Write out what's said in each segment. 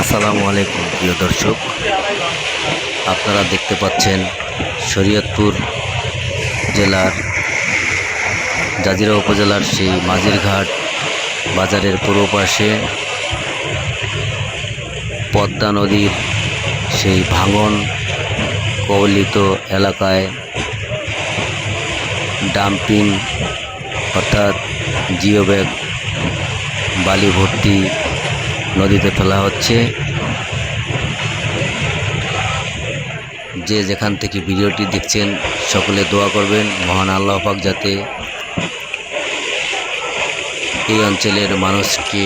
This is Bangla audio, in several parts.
আসসালামু আলাইকুম, প্রিয় দর্শক। আপনারা দেখতে পাচ্ছেন শরীয়তপুর জেলার জাজিরা উপজেলার সেই মাঝিরঘাট বাজারের পূর্ব পাশে পদ্মা নদীর সেই ভাঙন কবলিত এলাকায় ডাম্পিং অর্থাৎ জিও ব্যাগ বালি ভর্তি নদীতে ফেলা হচ্ছে। যে যেখান থেকে ভিডিওটি দেখছেন সকলে দোয়া করবেন। মহান আল্লাহ পাক যাতে এই অঞ্চলের মানুষকে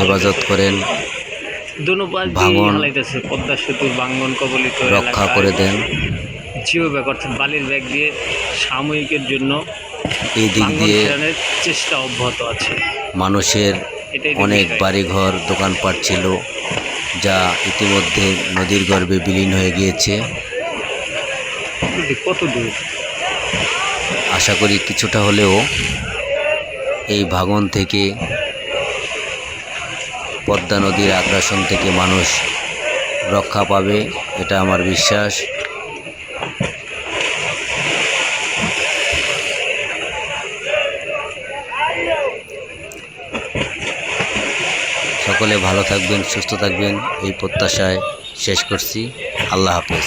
হেফাজত করেন ভাঙন পদ্মা সেতুর ভাঙ্গন কবলিত রক্ষা করে দেন। জিও ব্যাগ অর্থাৎ বালির ব্যাগ দিয়ে সাময়িকের জন্য এই দিক দিয়ে চেষ্টা অব্যাহত আছে। মানুষের অনেক বাড়িঘর দোকানপাট ছিল যা ইতিমধ্যে নদীর গর্ভে বিলীন হয়ে গিয়েছে। কত দূর? আশা করি কিছুটা হলেও এই ভাঙন থেকে পদ্মা নদীর আগ্রাসন থেকে মানুষ রক্ষা পাবে এটা আমার বিশ্বাস। সকলে ভালো থাকবেন সুস্থ থাকবেন এই প্রত্যাশায় শেষ করছি। আল্লাহ হাফেজ।